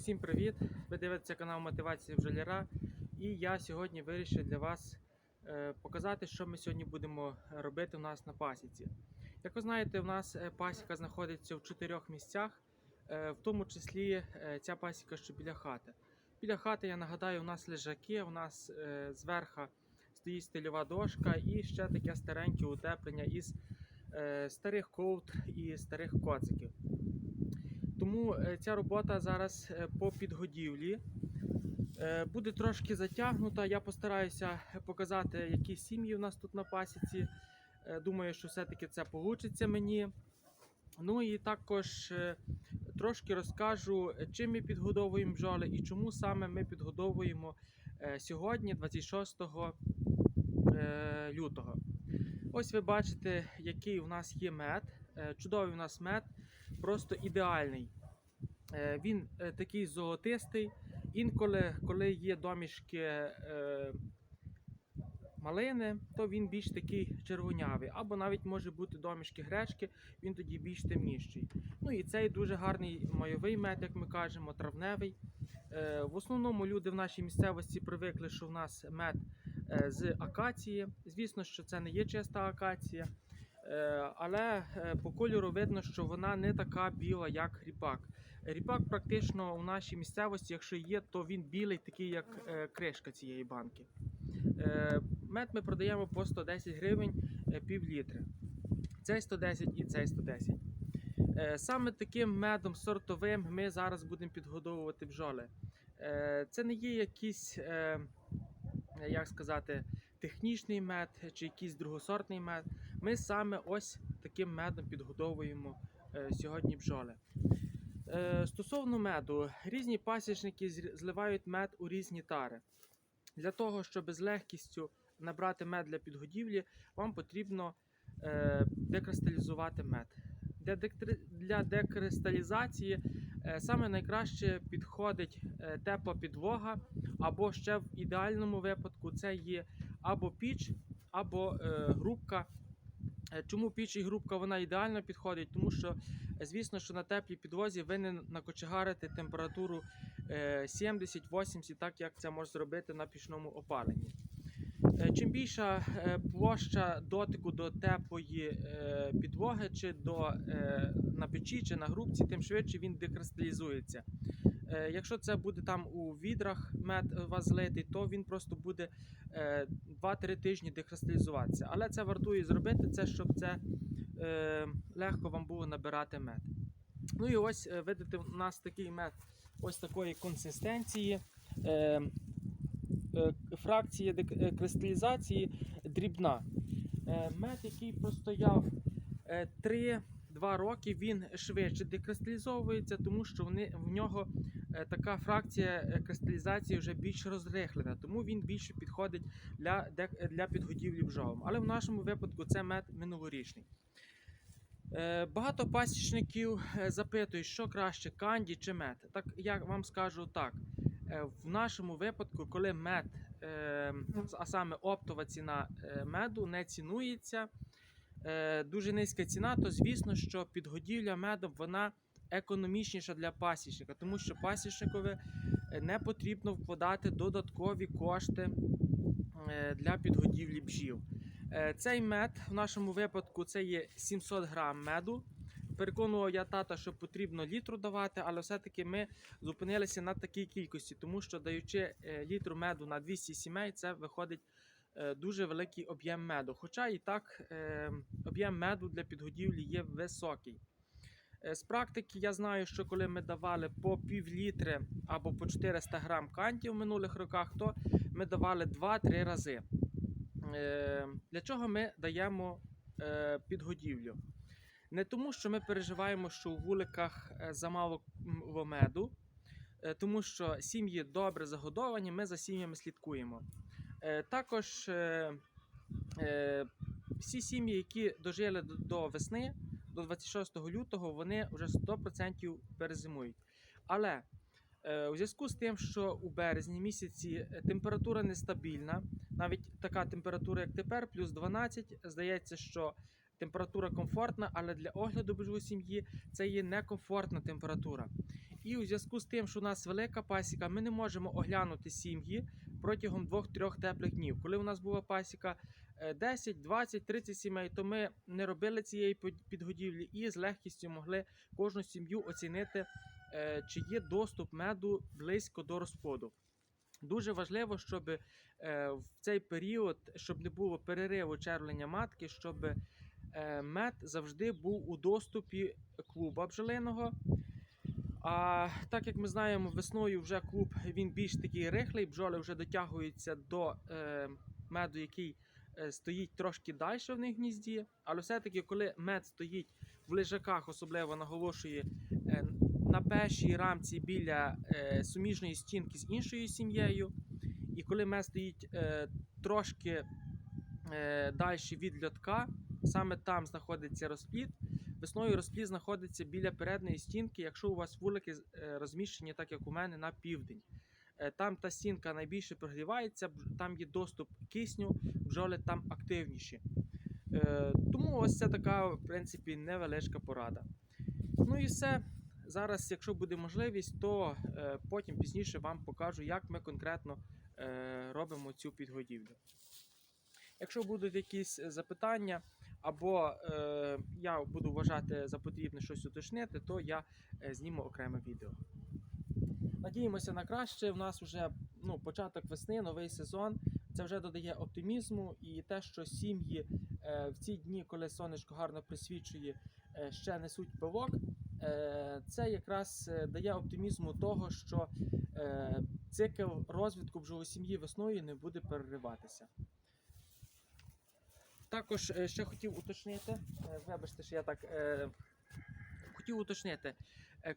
Усім привіт! Ви дивитеся канал Мотивації бджоляра. І я сьогодні вирішив для вас е, показати, що ми сьогодні будемо робити у нас на пасіці. Як ви знаєте, у нас е, пасіка знаходиться в чотирьох місцях, е, в тому числі ця пасіка, що біля хати. Біля хати, я нагадаю, у нас лежаки, у нас зверху стоїть стильова дошка і ще таке стареньке утеплення із старих ковд і старих коциків. Тому е, ця робота зараз е, по підгодівлі е, буде трошки затягнута. Я постараюся показати, які сім'ї у нас тут на пасіці. Думаю, що все-таки це вийде мені. Ну і також трошки розкажу, чим ми підгодовуємо бджоли і чому саме ми підгодовуємо сьогодні, 26 е, лютого. Ось ви бачите, який у нас є мед. Е, Чудовий у нас мед, просто ідеальний. Е, Він е, такий золотистий. Інколи, коли є домішки малини, то він більш такий червонявий. Або навіть може бути домішки гречки, він тоді більш темніший. Ну і цей дуже гарний майовий мед, як ми кажемо, травневий. В основному люди в нашій місцевості привикли, що в нас мед з акації. Звісно, що це не є чиста акація. Е, Але е, по кольору видно, що вона не така біла, як ріпак. Ріпак практично у нашій місцевості, якщо є, то він білий, такий як е, кришка цієї банки. Мед ми продаємо по 110 гривень пів літри. Цей 110 і цей 110. Е, Саме таким медом сортовим ми зараз будемо підгодовувати бджоли. Це не є якийсь, як сказати, технічний мед чи якийсь другосортний мед. Ми саме ось таким медом підгодовуємо е, сьогодні бджоли. Е, Стосовно меду, різні пасічники зливають мед у різні тари. Для того, щоб з легкістю набрати мед для підгодівлі, вам потрібно е, декристалізувати мед. Для, декристалізації саме найкраще підходить тепла підлога, або ще в ідеальному випадку це є або піч, або грубка. Е, Чому піч і грубка вона ідеально підходить? Тому що, е, звісно, що на теплій підлозі ви не накочегарите температуру е, 70-80, так як це може зробити на пічному опаленні. Е, Чим більша е, площа дотику до теплої е, підлоги, чи до, е, на печі, чи на грубці, тим швидше він декристалізується. Е, Якщо це буде там у відрах мед у вас злитий, то він просто буде е, 2-3 тижні декристалізуватися. Але це вартує зробити, це, щоб це е, легко вам було набирати мед. Ну і ось е, видите, у нас такий мед ось такої консистенції. Е, е, фракція е, кристалізації дрібна. Е, Мед, який простояв 3-2 роки, він швидше декристалізовується, тому що в нього е, така фракція е, кристалізації вже більш розрихлена, тому він більше підходить для, для підгодівлі бджолам. Але в нашому випадку це мед минулорічний. Е, Багато пасічників е, запитують, що краще канді чи мед. Так я вам скажу так. Е, В нашому випадку, коли мед, е, а саме оптова ціна е, меду не цінується, е, дуже низька ціна, то звісно, що підгодівля медом вона економічніша для пасічника, тому що пасічникові е, не потрібно вкладати додаткові кошти е, для підгодівлі бджіл. Е, Цей мед в нашому випадку це є 700 грам меду. Переконував я тата, що потрібно літру давати, але все-таки ми зупинилися на такій кількості, тому що даючи літру меду на 200 сімей, це виходить дуже великий об'єм меду. Хоча і так об'єм меду для підгодівлі є високий. Е, З практики я знаю, що коли ми давали по пів літри або по 400 грам кантів в минулих роках, то ми давали 2-3 рази. Е, Для чого ми даємо е, підгодівлю? Не тому, що ми переживаємо, що у вуликах замало меду, тому що сім'ї добре загодовані, ми за сім'ями слідкуємо. Також всі сім'ї, які дожили до- до весни, до 26 лютого, вони вже 100% перезимують. Але е, у зв'язку з тим, що у березні місяці е, температура нестабільна, навіть така температура, як тепер, плюс 12, здається, що температура комфортна, але для огляду бджоли сім'ї це є некомфортна температура. І у зв'язку з тим, що у нас велика пасіка, ми не можемо оглянути сім'ї протягом 2-3 теплих днів. Коли у нас була пасіка 10, 20, 30 сімей, то ми не робили цієї підгодівлі і з легкістю могли кожну сім'ю оцінити, е, чи є доступ меду близько до розплоду. Дуже важливо, щоб е, в цей період, щоб не було перериву червлення матки, щоб е, мед завжди був у доступі клуба бджолиного. А так як ми знаємо, весною вже клуб він більш такий рихлий, бджоли вже дотягуються до меду, який стоїть трошки далі в них гнізді. Але все-таки, коли мед стоїть в лежаках, особливо наголошує е, на першій рамці біля е, суміжної стінки з іншою сім'єю, і коли мед стоїть е, трошки е, далі від льотка, саме там знаходиться розплід. Весною розплід знаходиться біля передньої стінки, якщо у вас вулики е, розміщені, так як у мене, на південь. Е, Там та стінка найбільше прогрівається, там є доступ кисню, бджоли там активніші. Е, Тому ось це така, в принципі, невеличка порада. Ну і все. Зараз, якщо буде можливість, то е, потім пізніше вам покажу, як ми конкретно е, робимо цю підгодівлю. Якщо будуть якісь е, запитання, або е, я буду вважати за потрібне щось уточнити, то я е, зніму окреме відео. Надіємося на краще. У нас вже ну, початок весни, новий сезон. Це вже додає оптимізму і те, що сім'ї е, в ці дні, коли сонечко гарно присвічує, е, ще несуть пилок. Е, це якраз дає оптимізму того, що цикл розвитку бджолосім'ї весною не буде перериватися. Також ще хотів уточнити, вибачте, що я так хотів уточнити,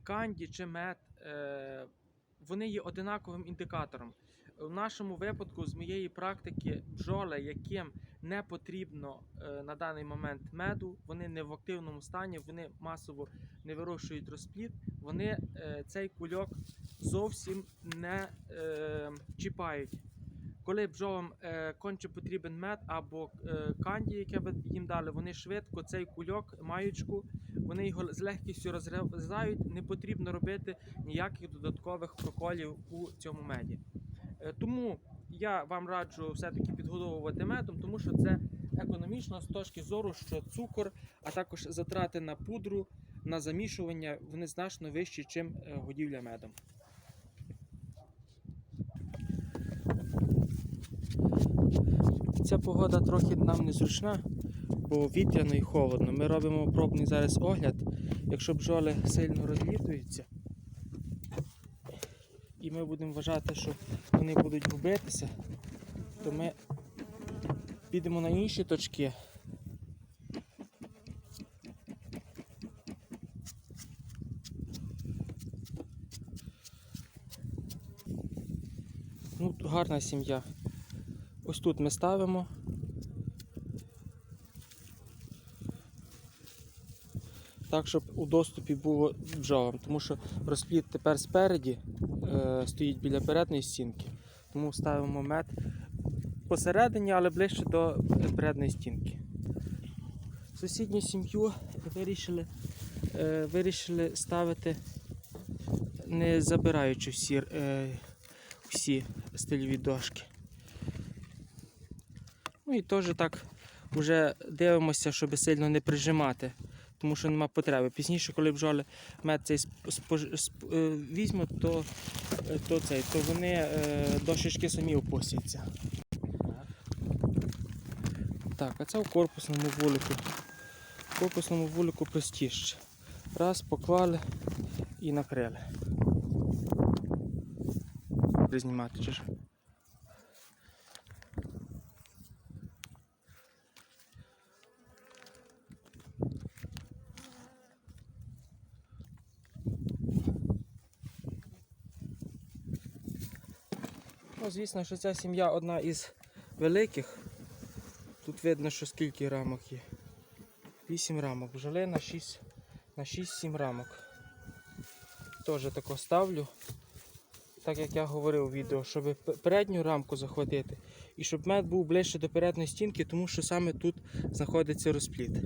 канді чи мед, вони є одинаковим індикатором. У нашому випадку, з моєї практики, бджоли, яким не потрібно е, на даний момент меду, вони не в активному стані, вони масово не вирощують розплід, вони е, цей кульок зовсім не е, чіпають. Коли бджолам конче потрібен мед або канді, яке ви їм дали, вони швидко цей кульок, маючку, вони його з легкістю розрізають. Не потрібно робити ніяких додаткових проколів у цьому меді. Е, тому я вам раджу все-таки підгодовувати медом, тому що це економічно з точки зору, що цукор, а також затрати на пудру, на замішування, вони значно вищі, ніж годівля медом. Ця погода трохи нам незручна, бо вітряно і холодно. Ми робимо пробний зараз огляд. Якщо бджоли сильно розлітуються, і ми будемо вважати, що вони будуть губитися, то ми підемо на інші точки. Ну, гарна сім'я. Ось тут ми ставимо. Так, щоб у доступі було бджолам, тому що розплід тепер спереді е, стоїть біля передньої стінки, тому ставимо мед посередині, але ближче до передньої стінки. Сусідню сім'ю вирішили, е, вирішили ставити, не забираючи всі, е, всі стильові дошки. Ну і теж так вже дивимося, щоб сильно не прижимати, тому що нема потреби. Пізніше, коли бджоли мед цей спож- сп- е, візьмуть, то, е, то, цей, то вони е, дошечки самі опустяться. Так, а це в корпусному вулику. В корпусному вулику простіше. Раз, поклали і накрили. Знімати чи що? Ну, звісно, що ця сім'я одна із великих. Тут видно, що скільки рамок є. 8 рамок. Бджоли на 6 на 6-7 рамок. Теж тако ставлю. Так як я говорив у відео, щоб передню рамку захватити і щоб мед був ближче до передньої стінки, тому що саме тут знаходиться розплід.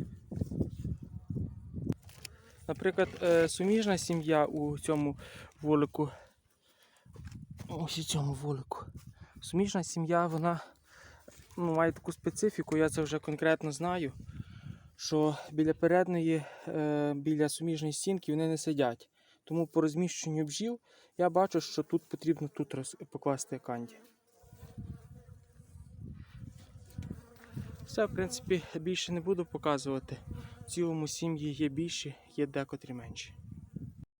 Наприклад, е, суміжна сім'я у цьому вулику. Ось у цьому вулику. Суміжна сім'я, вона ну, має таку специфіку, я це вже конкретно знаю, що біля передньої, е, біля суміжної стінки вони не сидять. Тому по розміщенню бджіл я бачу, що тут потрібно тут роз- покласти канді. Все, в принципі, більше не буду показувати. В цілому сім'ї є більші, є декотрі менші.